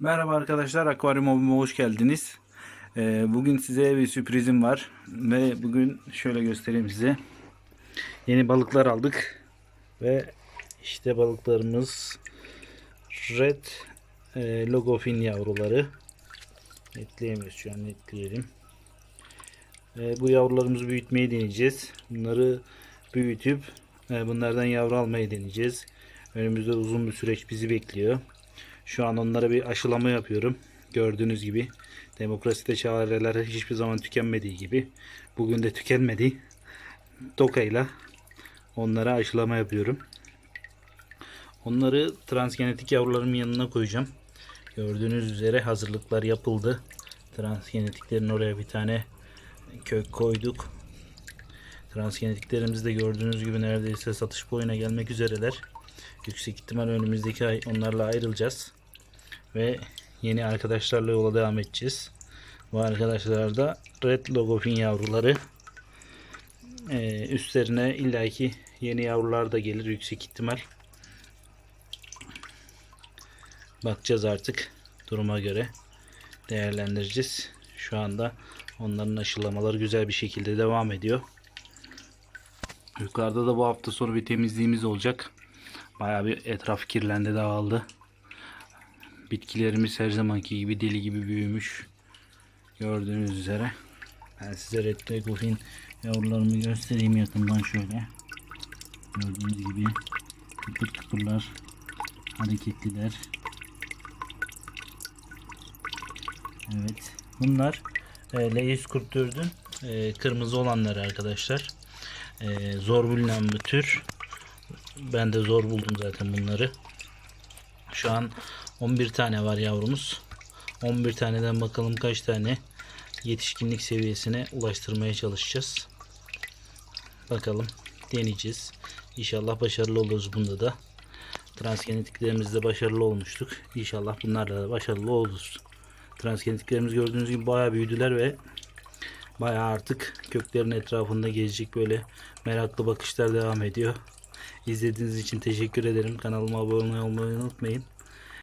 Merhaba arkadaşlar, Akvaryum Hobime hoş geldiniz. Ee, bugün size bir sürprizim var ve bugün şöyle göstereyim size. Yeni balıklar aldık ve işte balıklarımız Red e, Logofin yavruları. Netleyemiyoruz şu an netleyelim. Bu yavrularımızı büyütmeyi deneyeceğiz. Bunları büyütüp e, bunlardan yavru almayı deneyeceğiz. Önümüzde uzun bir süreç bizi bekliyor. Şu an onlara bir aşılama yapıyorum. Gördüğünüz gibi demokraside çareler hiçbir zaman tükenmediği gibi bugün de tükenmedi. Tokayla onlara aşılama yapıyorum. Onları transgenetik yavrularımın yanına koyacağım. Gördüğünüz üzere hazırlıklar yapıldı. Transgenetiklerin oraya bir tane kök koyduk. Transgenetiklerimiz de gördüğünüz gibi neredeyse satış boyuna gelmek üzereler. Yüksek ihtimal önümüzdeki ay onlarla ayrılacağız. Ve yeni arkadaşlarla yola devam edeceğiz. Bu arkadaşlar da Red Logofin yavruları. Ee, üstlerine illaki yeni yavrular da gelir yüksek ihtimal. Bakacağız artık duruma göre değerlendireceğiz. Şu anda onların aşılamaları güzel bir şekilde devam ediyor. Yukarıda da bu hafta sonu bir temizliğimiz olacak. Bayağı bir etraf kirlendi dağıldı. Bitkilerimiz her zamanki gibi deli gibi büyümüş. Gördüğünüz üzere. Ben size Red Legofin yavrularımı göstereyim yakından şöyle. Gördüğünüz gibi kıpır kıpırlar hareketliler. Evet. Bunlar e, L144'ün e, kırmızı olanları arkadaşlar. E, zor bulunan bir tür. Ben de zor buldum zaten bunları. Şu an 11 tane var yavrumuz. 11 taneden bakalım kaç tane yetişkinlik seviyesine ulaştırmaya çalışacağız. Bakalım deneyeceğiz. İnşallah başarılı oluruz bunda da. Transgenetiklerimizde başarılı olmuştuk. İnşallah bunlarla da başarılı oluruz. Transgenetiklerimiz gördüğünüz gibi bayağı büyüdüler ve bayağı artık köklerin etrafında gezecek böyle meraklı bakışlar devam ediyor. İzlediğiniz için teşekkür ederim. Kanalıma abone olmayı unutmayın.